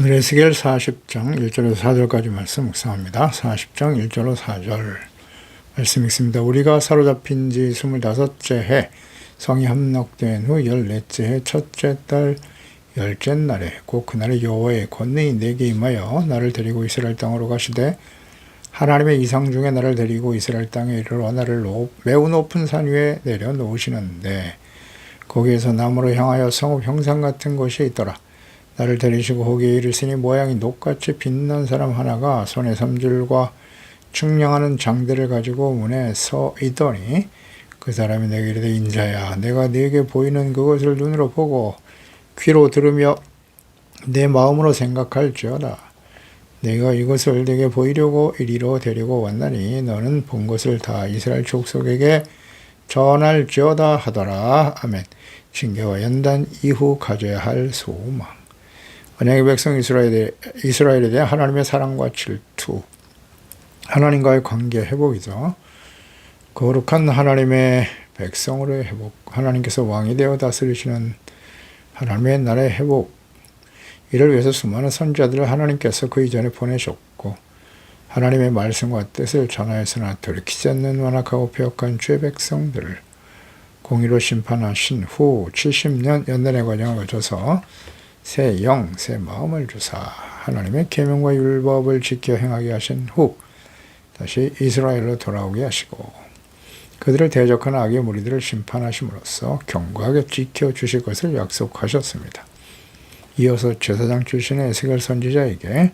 오늘 에스겔 40장 1절에서 4절까지 말씀 묵상합니다. 40장 1절로 4절 말씀 읽습니다. 우리가 사로잡힌 지 25째 해 성이 함락된 후 14째 해 첫째 달 열째 날에 곧 그날에 여호와의 권능이 내게 임하여 나를 데리고 이스라엘 땅으로 가시되 하나님의 이상 중에 나를 데리고 이스라엘 땅에 이르러 나를 높, 매우 높은 산 위에 내려 놓으시는데 거기에서 나무로 향하여 성읍 형상 같은 곳이 있더라. 나를 데리시고 거기에 이르시니 모양이 녹같이 빛난 사람 하나가 손에 삼줄과 측량하는 장대를 가지고 문에 서 있더니 그 사람이 내게 이르되 인자야 내가 네게 보이는 그것을 눈으로 보고 귀로 들으며 내 마음으로 생각할지어다. 내가 이것을 내게 보이려고 이리로 데리고 왔나니 너는 본 것을 다 이스라엘 족속에게 전할지어다 하더라. 아멘. 징계와 연단 이후 가져야 할 소망 언약의 백성 이스라엘에, 이스라엘에 대한 하나님의 사랑과 질투, 하나님과의 관계 회복이죠. 거룩한 하나님의 백성으로의 회복, 하나님께서 왕이 되어 다스리시는 하나님의 나라의 회복, 이를 위해서 수많은 선자들을 하나님께서 그 이전에 보내셨고, 하나님의 말씀과 뜻을 전하였으나 돌이키지 않는 완악하고 폐역한 죄 백성들을 공의로 심판하신 후 70년 연단의 과정을 거쳐서 새 영, 새 마음을 주사 하나님의 계명과 율법을 지켜 행하게 하신 후 다시 이스라엘로 돌아오게 하시고 그들을 대적하는 악의 무리들을 심판하심으로써 견고하게 지켜 주실 것을 약속하셨습니다. 이어서 제사장 출신의 에스겔 선지자에게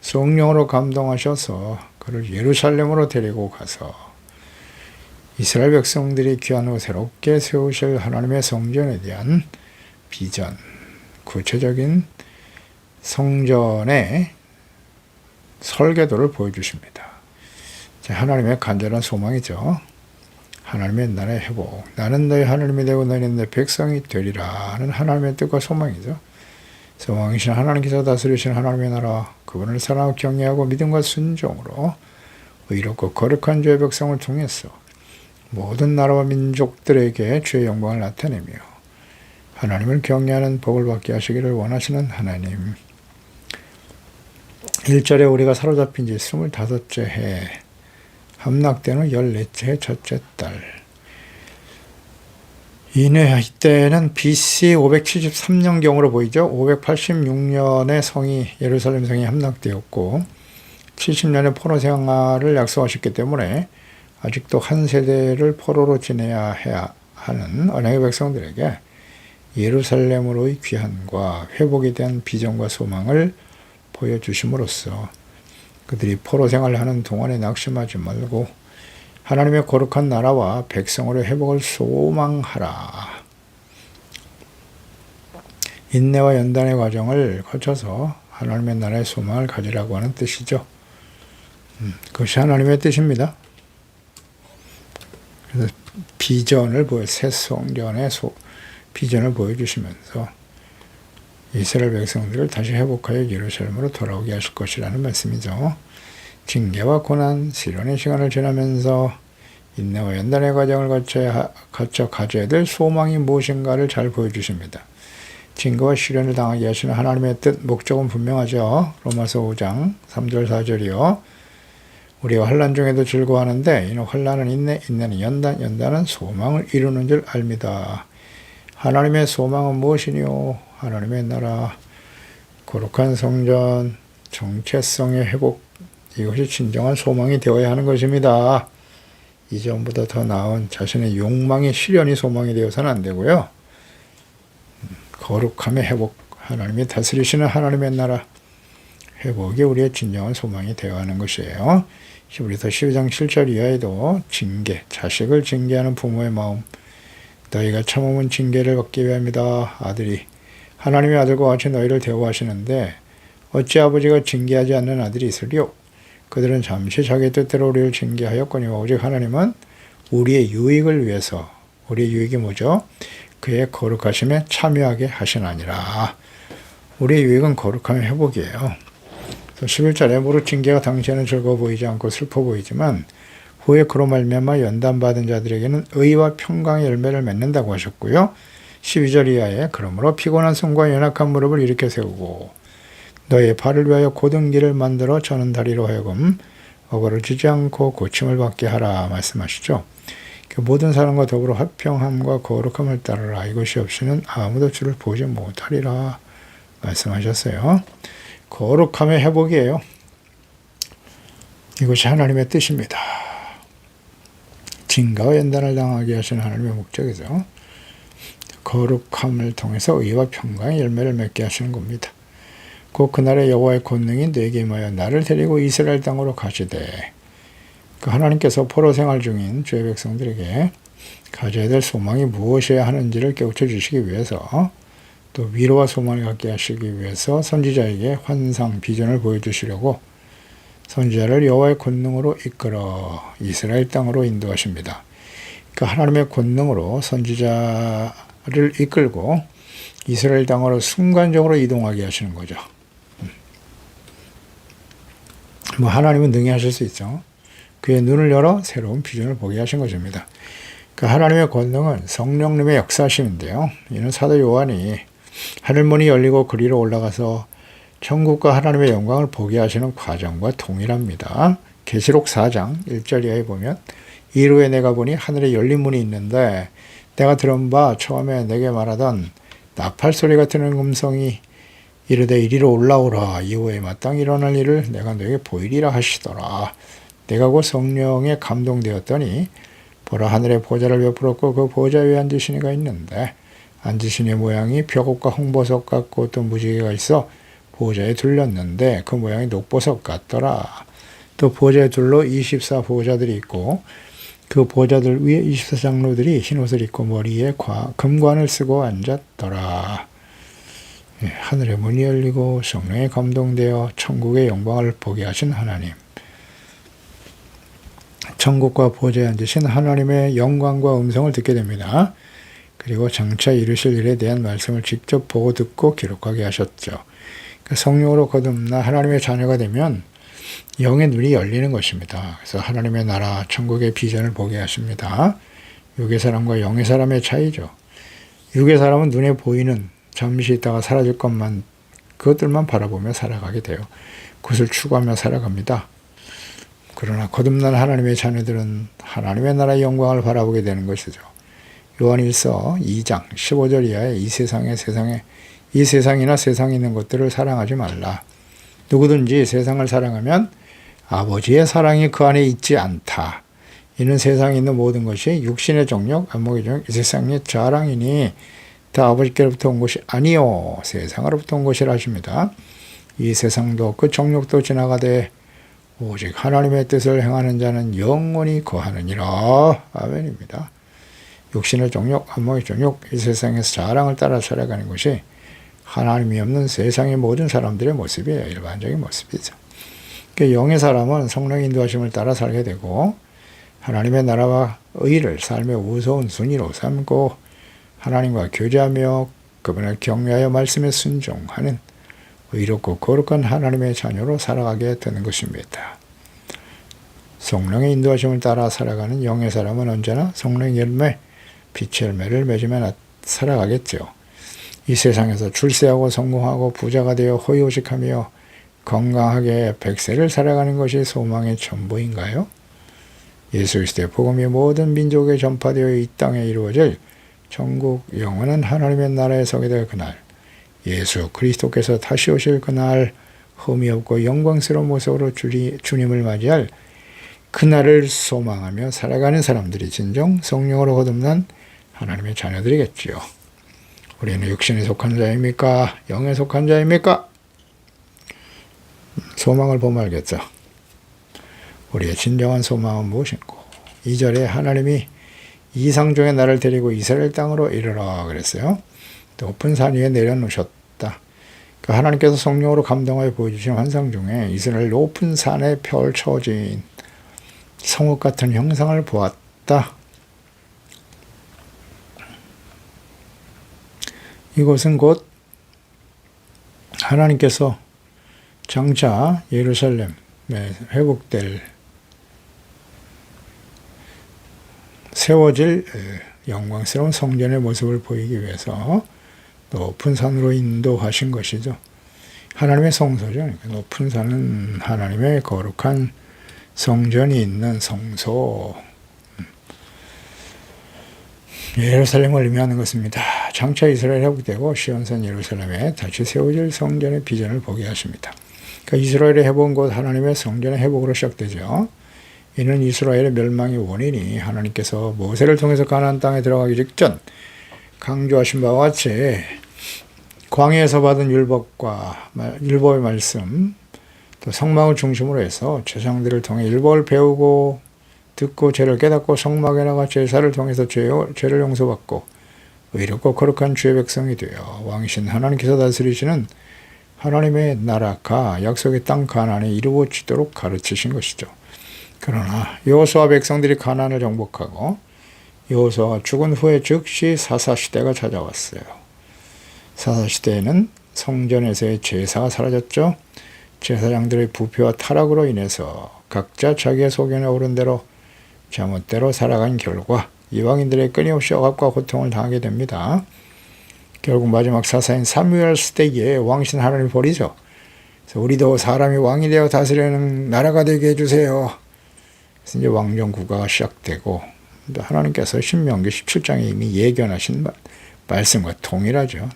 성령으로 감동하셔서 그를 예루살렘으로 데리고 가서 이스라엘 백성들이 귀한 후 새롭게 세우실 하나님의 성전에 대한 비전, 구체적인 성전의 설계도를 보여주십니다. 하나님의 간절한 소망이죠. 하나님의 나라의 회복. 나는 너희 하나님이 되고 너희는 내 백성이 되리라는 하나님의 뜻과 소망이죠. 소망이신 하나님께서 다스리신 하나님의 나라, 그분을 사랑하고 경외하고 믿음과 순종으로 의롭고 거룩한 죄의 백성을 통해서 모든 나라와 민족들에게 주의 영광을 나타내며 하나님을 경외하는 복을 받게 하시기를 원하시는 하나님. 1절에 우리가 사로잡힌 지 25째 해, 함락되는 14째 해 첫째 달. 이내 이때는 BC 573년경으로 보이죠. 586년에 성이 예루살렘 성이 함락되었고 70년의 포로 생활을 약속하셨기 때문에 아직도 한 세대를 포로로 지내야 해야 하는 언약의 백성들에게 예루살렘으로의 귀환과 회복에 대한 비전과 소망을 보여주심으로써 그들이 포로 생활을 하는 동안에 낙심하지 말고 하나님의 거룩한 나라와 백성으로 회복을 소망하라. 인내와 연단의 과정을 거쳐서 하나님의 나라의 소망을 가지라고 하는 뜻이죠. 음, 그것이 하나님의 뜻입니다. 그래서 비전을 보여 새 성전의 소, 비전을 보여주시면서 이스라엘 백성들을 다시 회복하여 예루살렘으로 돌아오게 하실 것이라는 말씀이죠. 징계와 고난, 시련의 시간을 지나면서 인내와 연단의 과정을 거쳐, 거쳐 가져야 될 소망이 무엇인가를 잘 보여주십니다. 징계와 시련을 당하게 하시는 하나님의 뜻, 목적은 분명하죠. 로마서 5장 3절 4절이요. 우리가 환란 중에도 즐거워하는데 이는 환란은 인내, 인내는 연단, 연단은 소망을 이루는 줄 압니다. 하나님의 소망은 무엇이뇨? 하나님의 나라, 거룩한 성전, 정체성의 회복, 이것이 진정한 소망이 되어야 하는 것입니다. 이전보다 더 나은 자신의 욕망의 실현이 소망이 되어서는 안 되고요. 거룩함의 회복, 하나님이 다스리시는 하나님의 나라, 회복이 우리의 진정한 소망이 되어야 하는 것이에요. 히브리서 12장 7절 이하에도 징계, 자식을 징계하는 부모의 마음, 너희가 참으면 징계를 받기 위함이다. 아들이 하나님의 아들과 같이 너희를 대우하시는데 어찌 아버지가 징계하지 않는 아들이 있으리요? 그들은 잠시 자기 뜻대로 우리를 징계하였거니와 오직 하나님은 우리의 유익을 위해서 우리의 유익이 뭐죠? 그의 거룩하심에 참여하게 하시나니라. 우리의 유익은 거룩함의 회복이에요. 11절에 무릇 징계가 당시에는 즐거워 보이지 않고 슬퍼 보이지만 후에 그로 말미암아 연단받은 자들에게는 의와 평강의 열매를 맺는다고 하셨고요. 12절 이하에 그러므로 피곤한 손과 연약한 무릎을 일으켜 세우고 너의 발을 위하여 고든 길을 만들어 저는 다리로 하여금 어거를 주지 않고 고침을 받게 하라 말씀하시죠. 그 모든 사람과 더불어 화평함과 거룩함을 따르라 이것이 없이는 아무도 주를 보지 못하리라 말씀하셨어요. 거룩함의 회복이에요. 이것이 하나님의 뜻입니다. 진가와 연단을 당하게 하신 하나님의 목적이죠. 거룩함을 통해서 의와 평강의 열매를 맺게 하시는 겁니다. 곧 그날의 여호와의 권능이 내게 임하여 나를 데리고 이스라엘 땅으로 가시되 그 하나님께서 포로 생활 중인 주의 백성들에게 가져야 될 소망이 무엇이어야 하는지를 깨우쳐 주시기 위해서 또 위로와 소망을 갖게 하시기 위해서 선지자에게 환상 비전을 보여주시려고 선지자를 여호와의 권능으로 이끌어 이스라엘 땅으로 인도하십니다. 그 하나님의 권능으로 선지자를 이끌고 이스라엘 땅으로 순간적으로 이동하게 하시는 거죠. 뭐 하나님은 능히 하실 수 있죠. 그의 눈을 열어 새로운 비전을 보게 하신 것입니다. 그 하나님의 권능은 성령님의 역사심인데요. 이는 사도 요한이 하늘문이 열리고 그리로 올라가서 천국과 하나님의 영광을 보게 하시는 과정과 동일합니다. 계시록 4장 1절 이하에 보면 이후에 내가 보니 하늘에 열린 문이 있는데 내가 들은 바 처음에 내게 말하던 나팔 소리 같은 음성이 이르되 이리로 올라오라 이후에 마땅히 일어날 일을 내가 너에게 보이리라 하시더라 내가 곧 성령에 감동되었더니 보라 하늘에 보좌를 베풀었고 그 보좌 위에 앉으신 이가 있는데 앉으신 이 모양이 벽옥과 홍보석 같고 또 무지개가 있어 보좌에 둘렸는데 그 모양이 녹보석 같더라 또 보좌에 둘러 24 보좌들이 있고 그 보좌들 위에 24장로들이 흰옷을 입고 머리에 금관을 쓰고 앉았더라. 예, 하늘의 문이 열리고 성령에 감동되어 천국의 영광을 보게 하신 하나님. 천국과 보좌에 앉으신 하나님의 영광과 음성을 듣게 됩니다. 그리고 장차 이루실 일에 대한 말씀을 직접 보고 듣고 기록하게 하셨죠. 그러니까 성령으로 거듭나 하나님의 자녀가 되면 영의 눈이 열리는 것입니다. 그래서 하나님의 나라, 천국의 비전을 보게 하십니다. 육의 사람과 영의 사람의 차이죠. 육의 사람은 눈에 보이는 잠시 있다가 사라질 것만 그것들만 바라보며 살아가게 돼요. 그것을 추구하며 살아갑니다. 그러나 거듭난 하나님의 자녀들은 하나님의 나라의 영광을 바라보게 되는 것이죠. 요한일서 2장 15절 이하에 이 세상에 세상에 이 세상이나 세상에 있는 것들을 사랑하지 말라. 누구든지 세상을 사랑하면 아버지의 사랑이 그 안에 있지 않다. 이는 세상에 있는 모든 것이 육신의 정욕, 안목의 정욕, 이 세상의 자랑이니 다 아버지께로부터 온 것이 아니요 세상으로부터 온 것이라 하십니다. 이 세상도 그 정욕도 지나가되 오직 하나님의 뜻을 행하는 자는 영원히 거하느니라. 아멘입니다. 육신의 정욕, 안목의 정욕, 이 세상에서 자랑을 따라 살아가는 것이 하나님이 없는 세상의 모든 사람들의 모습이에요. 일반적인 모습이죠. 그러니까 영의 사람은 성령 인도하심을 따라 살게 되고 하나님의 나라와 의를 삶의 우스운 순위로 삼고 하나님과 교제하며 그분을 경외하여 말씀에 순종하는 의롭고 거룩한 하나님의 자녀로 살아가게 되는 것입니다. 성령의 인도하심을 따라 살아가는 영의 사람은 언제나 성령의 열매, 빛의 열매를 맺으며 살아가겠죠. 이 세상에서 출세하고 성공하고 부자가 되어 호의호식하며 건강하게 백세를 살아가는 것이 소망의 전부인가요? 예수 그리스도의 복음이 모든 민족에 전파되어 이 땅에 이루어질 전국 영원한 하나님의 나라에 서게 될 그날 예수 그리스도께서 다시 오실 그날 흠이 없고 영광스러운 모습으로 주리, 주님을 맞이할 그날을 소망하며 살아가는 사람들이 진정 성령으로 거듭난 하나님의 자녀들이겠지요. 우리는 육신에 속한 자입니까? 영에 속한 자입니까? 소망을 알겠죠. 우리의 진정한 소망은 무엇인고? 2절에 하나님이 이상종의 나를 데리고 이스라엘 땅으로 이르라 그랬어요. 높은 산 위에 내려놓으셨다. 그 하나님께서 성령으로 감동하여 보여주신 환상 중에 이스라엘 높은 산에 펼쳐진 성읍 같은 형상을 보았다. 이곳은 곧 하나님께서 장차 예루살렘에 회복될 세워질 영광스러운 성전의 모습을 보이기 위해서 높은 산으로 인도하신 것이죠. 하나님의 성소죠. 그러니까 높은 산은 하나님의 거룩한 성전이 있는 성소. 음. 예루살렘을 의미하는 것입니다. 장차 이스라엘 회복되고 시온산 예루살렘에 다시 세워질 성전의 비전을 보게 하십니다. 그러니까 이스라엘이 해본 곳 하나님의 성전의 회복으로 시작되죠. 이는 이스라엘의 멸망의 원인이 하나님께서 모세를 통해서 가나안 땅에 들어가기 직전 강조하신 바와 같이 광야에서 받은 율법과 말- 율법의 말씀 또 성막을 중심으로 해서 제상들을 통해 율법을 배우고 듣고 죄를 깨닫고 성막에 나가 제사를 통해서 죄, 죄를 용서받고 의롭고 거룩한 주의 백성이 되어 왕이신 하나님께서 다스리시는 하나님의 나라가 약속의 땅 가나안에 이루어지도록 가르치신 것이죠. 그러나 여호수아 백성들이 가나안을 정복하고 여호수아가 죽은 후에 즉시 사사 시대가 찾아왔어요. 사사 시대에는 성전에서의 제사가 사라졌죠. 제사장들의 부패와 타락으로 인해서 각자 자기의 소견에 오른 대로 잘못대로 살아간 결과 이방인들의 끊임없이 억압과 고통을 당하게 됩니다. 결국 마지막 사사인 사무엘 시대에 왕신 하나님을 버리죠. 우리도 사람이 왕이 되어 다스리는 나라가 되게 해주세요. 그래서 이제 왕정 국가가 시작되고 또 하나님께서 신명기 17장에 이미 예견하신 말- 말씀과 동일하죠.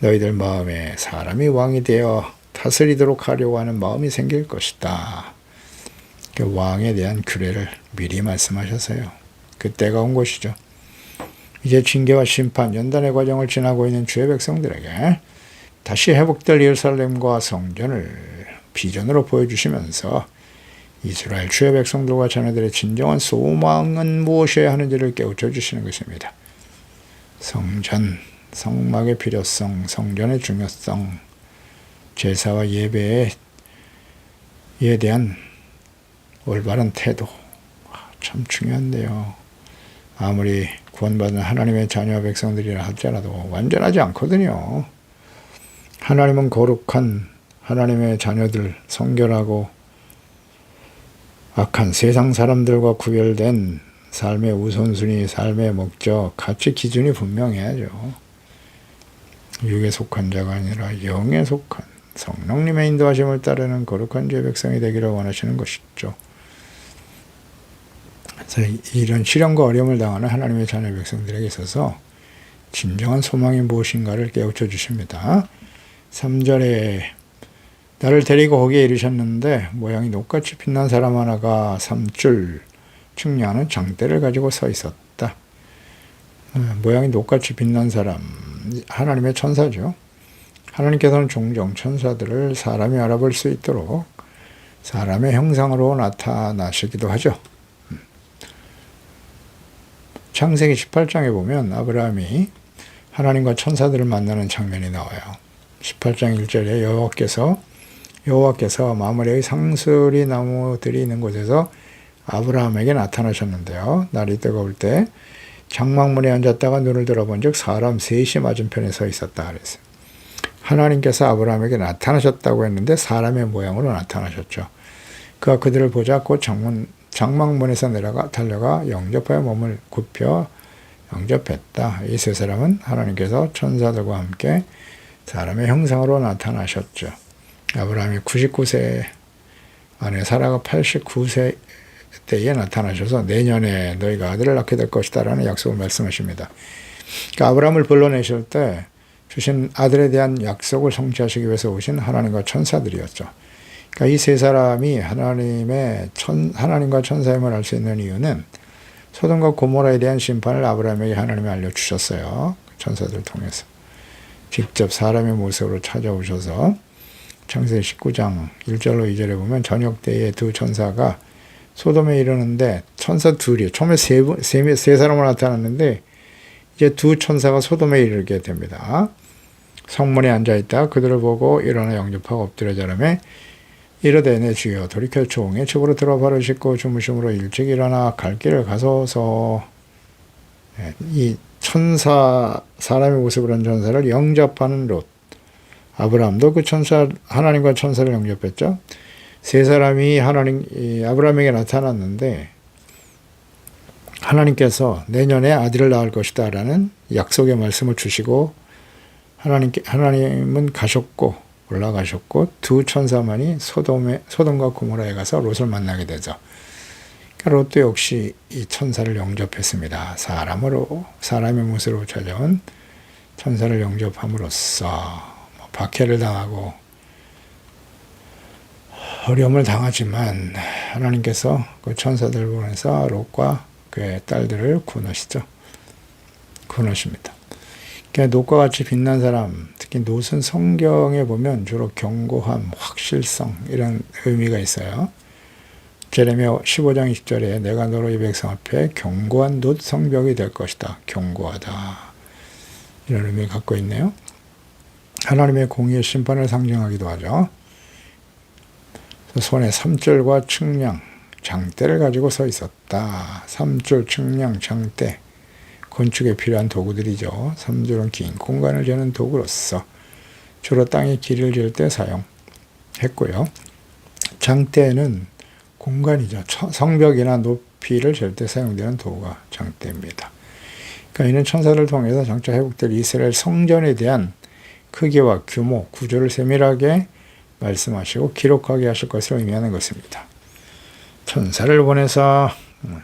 너희들 마음에 사람이 왕이 되어 다스리도록 하려고 하는 마음이 생길 것이다. 그 왕에 대한 규례를 미리 말씀하셨어요. 그때가 온 것이죠. 이제 징계와 심판, 연단의 과정을 지나고 있는 주의 백성들에게 다시 회복될 예루살렘과 성전을 비전으로 보여주시면서 이스라엘 주의 백성들과 자녀들의 진정한 소망은 무엇이어야 하는지를 깨우쳐 주시는 것입니다. 성전, 성막의 필요성, 성전의 중요성, 제사와 예배에 에 대한 올바른 태도 아, 참 중요한데요. 아무리 구원받은 하나님의 자녀 백성들이라 할지라도 완전하지 않거든요. 하나님은 거룩한 하나님의 자녀들 성결하고 악한 세상 사람들과 구별된 삶의 우선순위, 삶의 목적, 가치 기준이 분명해야죠. 육에 속한 자가 아니라 영에 속한 성령님의 인도하심을 따르는 거룩한 제 백성이 되기를 원하시는 것이죠. 그래서 이런 시련과 어려움을 당하는 하나님의 자녀 백성들에게 있어서 진정한 소망이 무엇인가를 깨우쳐 주십니다. 3절에 나를 데리고 거기에 이르셨는데 모양이 녹같이 빛난 사람 하나가 삼줄 측량하는 장대를 가지고 서 있었다. 어, 모양이 녹같이 빛난 사람 하나님의 천사죠. 하나님께서는 종종 천사들을 사람이 알아볼 수 있도록 사람의 형상으로 나타나시기도 하죠. 음. 창세기 18장에 보면 아브라함이 하나님과 천사들을 만나는 장면이 나와요. 18장 1절에 여호와께서 여호와께서 마므레의 상수리 나무들이 있는 곳에서 아브라함에게 나타나셨는데요. 날이 뜨거울 때 장막문에 앉았다가 눈을 들어본 즉 사람 셋이 맞은편에 서 있었다 그랬어요. 하나님께서 아브라함에게 나타나셨다고 했는데 사람의 모양으로 나타나셨죠. 그가 그들을 보자 곧 장문, 장막문에서 내려가 달려가 영접하여 몸을 굽혀 영접했다. 이 세 사람은 하나님께서 천사들과 함께 사람의 형상으로 나타나셨죠. 아브라함이 99세 안에 사라가 89세 때에 나타나셔서 내년에 너희가 아들을 낳게 될 것이다라는 약속을 말씀하십니다. 그러니까 아브라함을 불러내실 때 주신 아들에 대한 약속을 성취하시기 위해서 오신 하나님과 천사들이었죠. 그러니까 이 세 사람이 하나님의 천, 하나님과 천사임을 알 수 있는 이유는 소돔과 고모라에 대한 심판을 아브라함에게 하나님이 알려주셨어요. 천사들 통해서. 직접 사람의 모습으로 찾아오셔서 창세기 19장 1절로 2절에 보면 저녁 때에 두 천사가 소돔에 이르는데 천사 둘이 처음에 세, 분- 세, 세 사람을 나타났는데 이제 두 천사가 소돔에 이르게 됩니다. 성문에 앉아있다 그들을 보고 일어나 영접하고 엎드려 자라매 이르되 내 주여 돌이켜 종의 집으로 들어 발을 씻고 주무심으로 일찍 일어나 갈 길을 가소서 예, 이 천사 사람의 모습을 한 천사를 영접하는 롯 아브라함도 그 천사 하나님과 천사를 영접했죠. 세 사람이 하나님 이 아브라함에게 나타났는데 하나님께서 내년에 아들을 낳을 것이다라는 약속의 말씀을 주시고 하나님께 하나님은 가셨고 올라가셨고 두 천사만이 소돔에 소돔과 고모라에 가서 롯을 만나게 되죠. 그러니까 롯도 역시 이 천사를 영접했습니다. 사람으로 사람의 모습으로 찾아온 천사를 영접함으로써 뭐 박해를 당하고 어려움을 당하지만 하나님께서 그 천사들 보내서 롯과 그의 딸들을 구원하시죠. 구원하십니다. 그러니까 롯과 같이 빛난 사람, 특히 롯은 성경에 보면 주로 견고함, 확실성 이런 의미가 있어요. 제레미야 15장 20절에 내가 너로 이 백성 앞에 견고한 놋 성벽이 될 것이다. 견고하다. 이런 의미를 갖고 있네요. 하나님의 공의의 심판을 상징하기도 하죠. 손에 삼줄과 측량, 장대를 가지고 서 있었다. 삼줄, 측량, 장대. 건축에 필요한 도구들이죠. 삼줄은 긴 공간을 재는 도구로서 주로 땅에 길을 지을 때 사용했고요. 장대는 공간이죠. 성벽이나 높이를 잴때 사용되는 도구가 장대입니다. 그러니까 이는 천사를 통해서 장차 회복될 이스라엘 성전에 대한 크기와 규모, 구조를 세밀하게 말씀하시고 기록하게 하실 것을 의미하는 것입니다. 천사를 보내서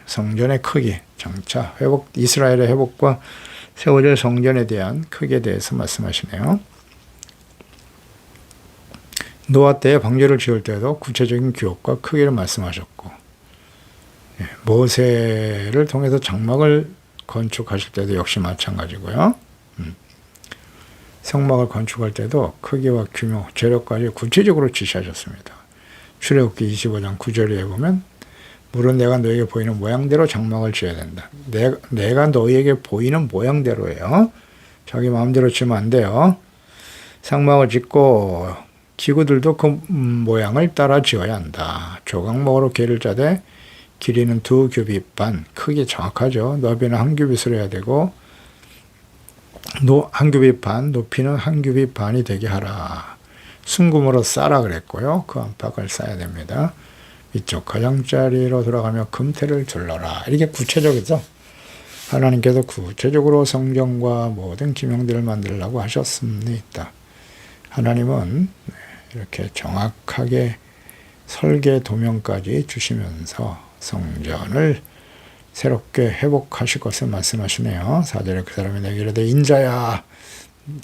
성전의 크기, 장차 회복, 이스라엘의 회복과 세워질 성전에 대한 크기에 대해서 말씀하시네요. 노아 때의 방주를 지을 때도 구체적인 규격과 크기를 말씀하셨고 예, 모세를 통해서 장막을 건축하실 때도 역시 마찬가지고요. 음. 성막을 건축할 때도 크기와 규모, 재료까지 구체적으로 지시하셨습니다. 출애굽기 25장 9절에 보면 물은 내가 너에게 보이는 모양대로 장막을 지어야 된다. 내, 내가 너에게 보이는 모양대로예요. 자기 마음대로 지으면 안 돼요. 상막을 짓고 기구들도 그 모양을 따라 지어야 한다. 조각목으로 개를 짜되 길이는 두 규빗 반, 크기 정확하죠. 너비는 한 규빗으로 해야 되고 노, 한 규빗 반, 높이는 한 규빗 반이 되게 하라. 순금으로 싸라 그랬고요. 그 안팎을 싸야 됩니다. 이쪽 가장자리로 돌아가며 금태를 둘러라. 이렇게 구체적이죠. 하나님께서 구체적으로 성경과 모든 기명들을 만들라고 하셨습니다. 하나님은 이렇게 정확하게 설계 도면까지 주시면서 성전을 새롭게 회복하실 것을 말씀하시네요. 사절에 그 사람이 내게 이르되 인자야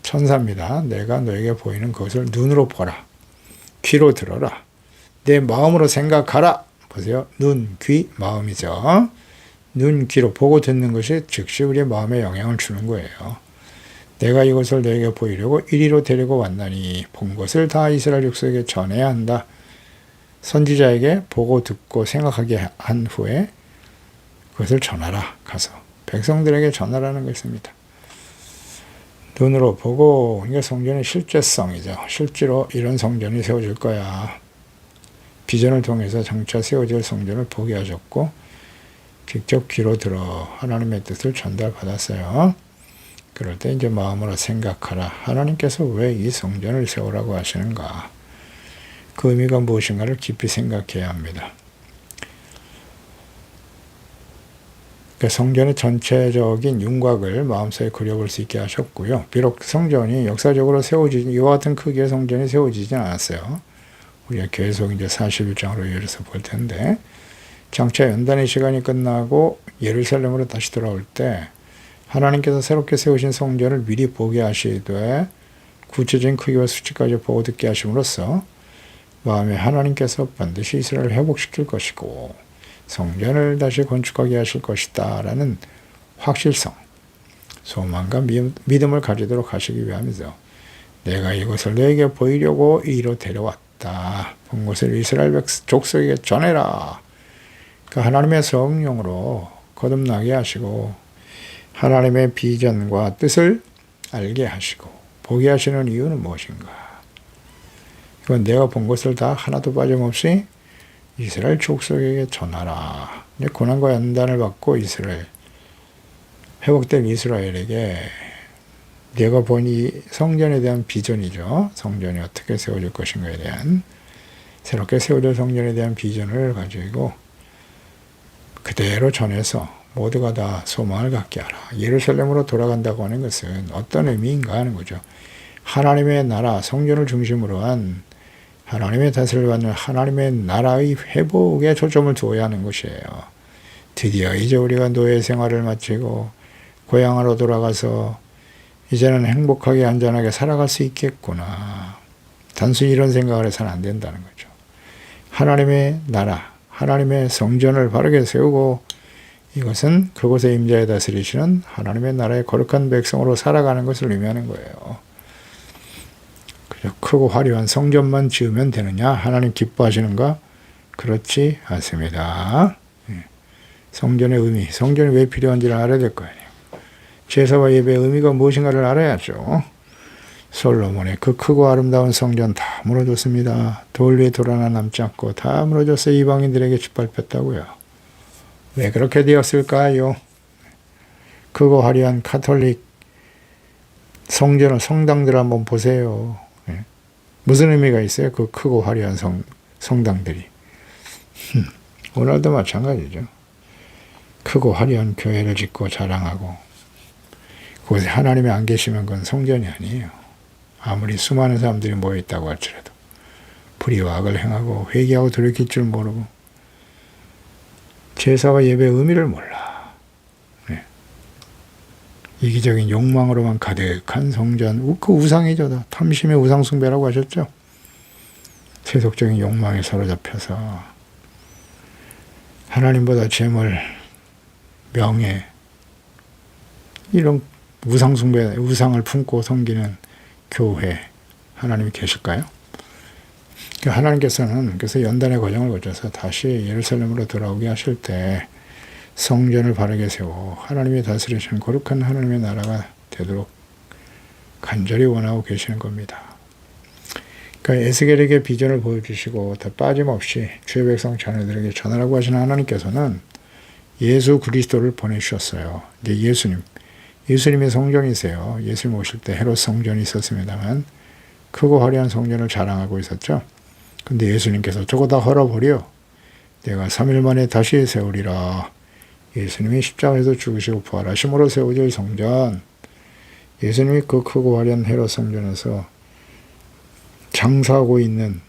천사입니다. 내가 너에게 보이는 것을 눈으로 보라. 귀로 들어라. 내 마음으로 생각하라. 보세요. 눈, 귀, 마음이죠. 눈, 귀로 보고 듣는 것이 즉시 우리의 마음에 영향을 주는 거예요. 내가 이것을 너에게 보이려고 이리로 데리고 왔나니 본 것을 다 이스라엘 족속에게 전해야 한다. 선지자에게 보고 듣고 생각하게 한 후에 그것을 전하라. 가서 백성들에게 전하라는 것입니다. 눈으로 보고 이게 성전의 실제성이죠. 실제로 이런 성전이 세워질 거야. 비전을 통해서 장차 세워질 성전을 보게 하셨고 직접 귀로 들어 하나님의 뜻을 전달받았어요. 그럴 때 이제 마음으로 생각하라. 하나님께서 왜 이 성전을 세우라고 하시는가? 그 의미가 무엇인가를 깊이 생각해야 합니다. 그 성전의 전체적인 윤곽을 마음속에 그려볼 수 있게 하셨고요. 비록 성전이 역사적으로 세워지지 이와 같은 크기의 성전이 세워지진 않았어요. 우리가 계속 이제 41장으로 이어서 볼 텐데 장차 연단의 시간이 끝나고 예루살렘으로 다시 돌아올 때 하나님께서 새롭게 세우신 성전을 미리 보게 하시되 구체적인 크기와 수치까지 보고 듣게 하심으로써 마음에 하나님께서 반드시 이스라엘을 회복시킬 것이고 성전을 다시 건축하게 하실 것이다 라는 확실성, 소망과 믿음을 가지도록 하시기 위함이죠. 내가 이것을 너에게 보이려고 이로 데려왔다. 본 것을 이스라엘 족속에게 전해라. 그 하나님의 성령으로 거듭나게 하시고 하나님의 비전과 뜻을 알게 하시고 보게 하시는 이유는 무엇인가? 이건 내가 본 것을 다 하나도 빠짐없이 이스라엘 족속에게 전하라. 고난과 연단을 받고 이스라엘 회복된 이스라엘에게 내가 본이 성전에 대한 비전이죠. 성전이 어떻게 세워질 것인가에 대한 새롭게 세워질 성전에 대한 비전을 가지고 그대로 전해서 모두가 다 소망을 갖게 하라. 예루살렘으로 돌아간다고 하는 것은 어떤 의미인가 하는 거죠. 하나님의 나라 성전을 중심으로 한 하나님의 다스림을 받는 하나님의 나라의 회복에 초점을 두어야 하는 것이에요. 드디어 이제 우리가 노예 생활을 마치고 고향으로 돌아가서 이제는 행복하게 안전하게 살아갈 수 있겠구나. 단순히 이런 생각을 해서는 안 된다는 거죠. 하나님의 나라, 하나님의 성전을 바르게 세우고 이것은 그곳에 임자에 다스리시는 하나님의 나라의 거룩한 백성으로 살아가는 것을 의미하는 거예요. 그저 크고 화려한 성전만 지으면 되느냐? 하나님 기뻐하시는가? 그렇지 않습니다. 예. 성전의 의미, 성전이 왜 필요한지를 알아야 될거 아니에요. 제사와 예배의 의미가 무엇인가를 알아야죠. 솔로몬의 그 크고 아름다운 성전 다 무너졌습니다. 돌 위에 돌 하나 남지 않고 다 무너져서 이방인들에게 짓밟혔다고요. 왜 그렇게 되었을까요? 크고 화려한 카톨릭 성전을 성당들 한번 보세요. 예. 무슨 의미가 있어요? 그 크고 화려한 성, 성당들이. 흠, 오늘도 마찬가지죠. 크고 화려한 교회를 짓고 자랑하고 그곳에 하나님이 안 계시면 그건 성전이 아니에요. 아무리 수많은 사람들이 모여 있다고 할지라도 불의와 악을 행하고 회개하고 돌이킬 줄 모르고 제사와 예배의 의미를 몰라. 네. 이기적인 욕망으로만 가득한 성전, 그 우상이죠. 다. 탐심의 우상숭배라고 하셨죠. 세속적인 욕망에 사로잡혀서 하나님보다 재물, 명예, 이런 우상숭배, 우상을 품고 섬기는 교회, 하나님이 계실까요? 그 하나님께서는 그래서 연단의 과정을 거쳐서 다시 예루살렘으로 돌아오게 하실 때 성전을 바르게 세워 하나님이 다스리시는 거룩한 하나님의 나라가 되도록 간절히 원하고 계시는 겁니다. 그러니까 에스겔에게 비전을 보여주시고 더 빠짐없이 주의 백성 자녀들에게 전하라고 하시는 하나님께서는 예수 그리스도를 보내주셨어요. 이제 예수님, 예수님의 성전이세요. 예수님 오실 때 헤롯 성전이 있었습니다만 크고 화려한 성전을 자랑하고 있었죠. 근데 예수님께서 저거 다 헐어버려. 내가 3일 만에 다시 세우리라. 예수님이 십자가에서 죽으시고 부활하심으로 세워질 성전. 예수님이 그 크고 화려한 헤롯 성전에서 장사하고 있는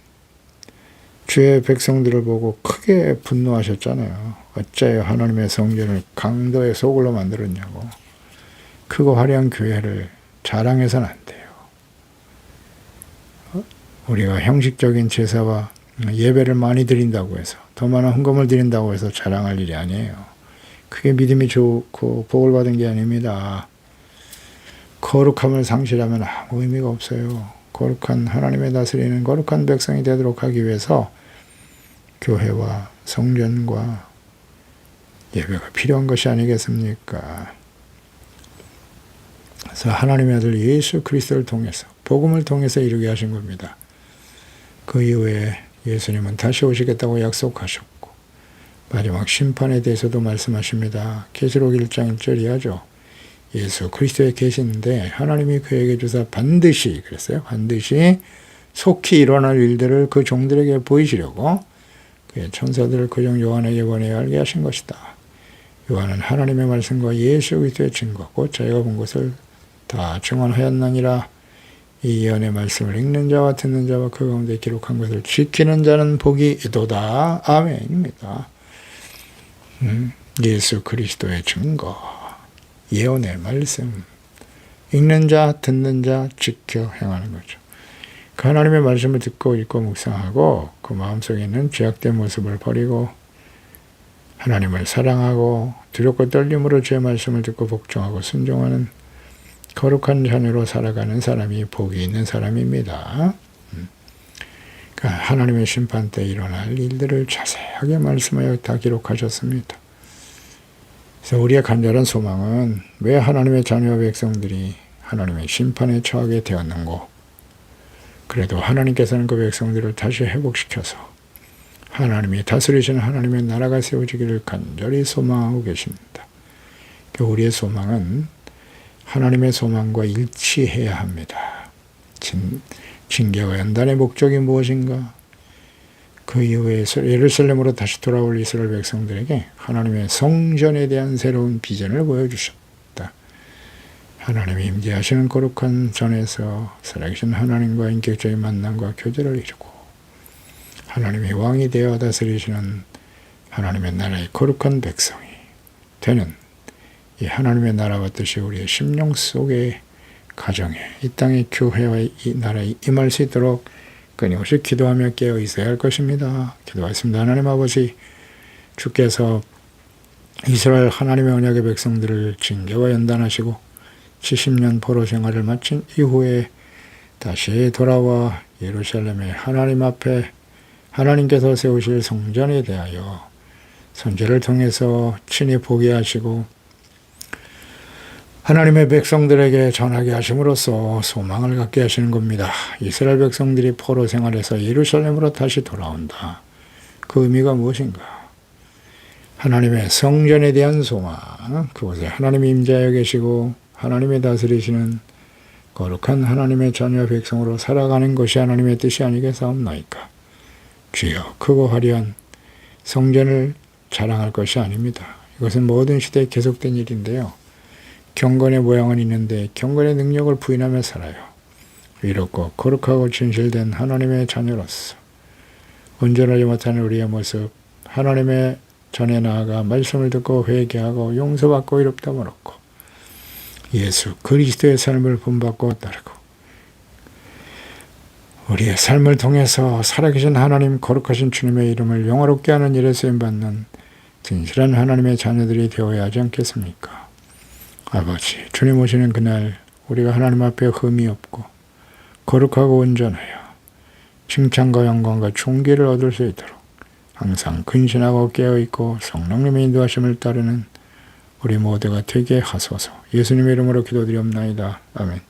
주의 백성들을 보고 크게 분노하셨잖아요. 어째 하나님의 성전을 강도의 소굴로 만들었냐고. 크고 화려한 교회를 자랑해서는 안 돼요. 우리가 형식적인 제사와 예배를 많이 드린다고 해서 더 많은 헌금을 드린다고 해서 자랑할 일이 아니에요. 그게 믿음이 좋고 복을 받은 게 아닙니다. 거룩함을 상실하면 아무 의미가 없어요. 거룩한 하나님의 다스리는 거룩한 백성이 되도록 하기 위해서 교회와 성전과 예배가 필요한 것이 아니겠습니까? 그래서 하나님의 아들 예수 그리스도를 통해서 복음을 통해서 이루게 하신 겁니다. 그 이후에 예수님은 다시 오시겠다고 약속하셨고 마지막 심판에 대해서도 말씀하십니다. 계시록 1장 1절이 하죠. 예수 그리스도에 계시는데 하나님이 그에게 주사 반드시 그랬어요. 반드시 속히 일어날 일들을 그 종들에게 보이시려고 그의 천사들을 그종 요한에게 보내 알게 하신 것이다. 요한은 하나님의 말씀과 예수 그리스도의 증거 곧 자기가 본 것을 다 증언하였느니라. 이 예언의 말씀을 읽는 자와 듣는 자와 그 가운데 기록한 것을 지키는 자는 복이 있도다. 아멘입니다. 음, 예수 그리스도의 증거. 예언의 말씀. 읽는 자, 듣는 자, 지켜 행하는 거죠. 그 하나님의 말씀을 듣고 읽고 묵상하고 그 마음속에 있는 죄악된 모습을 버리고 하나님을 사랑하고 두렵고 떨림으로 주의 말씀을 듣고 복종하고 순종하는 거룩한 자녀로 살아가는 사람이 복이 있는 사람입니다. 음. 그러니까 하나님의 심판 때 일어날 일들을 자세하게 말씀하여 다 기록하셨습니다. 그래서 우리의 간절한 소망은 왜 하나님의 자녀 백성들이 하나님의 심판에 처하게 되었는고 그래도 하나님께서는 그 백성들을 다시 회복시켜서 하나님이 다스리시는 하나님의 나라가 세워지기를 간절히 소망하고 계십니다. 그 우리의 소망은 하나님의 소망과 일치해야 합니다. 진, 징계와 연단의 목적이 무엇인가? 그 이후에 예루살렘으로 다시 돌아올 이스라엘 백성들에게 하나님의 성전에 대한 새로운 비전을 보여주셨다. 하나님이 임재하시는 거룩한 전에서 살아계신 하나님과 인격적인 만남과 교제를 이루고 하나님이 왕이 되어 다스리시는 하나님의 나라의 거룩한 백성이 되는 이 하나님의 나라와 뜻이 우리의 심령 속에 가정에 이 땅의 교회와 이 나라에 임할 수 있도록 끊임없이 기도하며 깨어 있어야 할 것입니다. 기도하겠습니다. 하나님 아버지 주께서 이스라엘 하나님의 언약의 백성들을 징계와 연단하시고 70년 포로 생활을 마친 이후에 다시 돌아와 예루살렘의 하나님 앞에 하나님께서 세우실 성전에 대하여 선제를 통해서 친히 보게 하시고 하나님의 백성들에게 전하게 하심으로써 소망을 갖게 하시는 겁니다. 이스라엘 백성들이 포로 생활에서 예루살렘으로 다시 돌아온다. 그 의미가 무엇인가? 하나님의 성전에 대한 소망, 그곳에 하나님이 임재하여 계시고 하나님의 다스리시는 거룩한 하나님의 자녀 백성으로 살아가는 것이 하나님의 뜻이 아니겠사옵나이까? 주여 크고 화려한 성전을 자랑할 것이 아닙니다. 이것은 모든 시대에 계속된 일인데요. 경건의 모양은 있는데 경건의 능력을 부인하며 살아요. 위롭고 거룩하고 진실된 하나님의 자녀로서 온전하지 못하는 우리의 모습, 하나님의 전에 나아가 말씀을 듣고 회개하고 용서받고 이롭다을 얻고 예수 그리스도의 삶을 본받고 따르고 우리의 삶을 통해서 살아계신 하나님 거룩하신 주님의 이름을 영화롭게 하는 일에 쓰임받는 진실한 하나님의 자녀들이 되어야 하지 않겠습니까? 아버지, 주님 오시는 그날 우리가 하나님 앞에 흠이 없고 거룩하고 온전하여 칭찬과 영광과 존귀를 얻을 수 있도록 항상 근신하고 깨어있고 성령님의 인도하심을 따르는 우리 모두가 되게 하소서 예수님의 이름으로 기도드리옵나이다. 아멘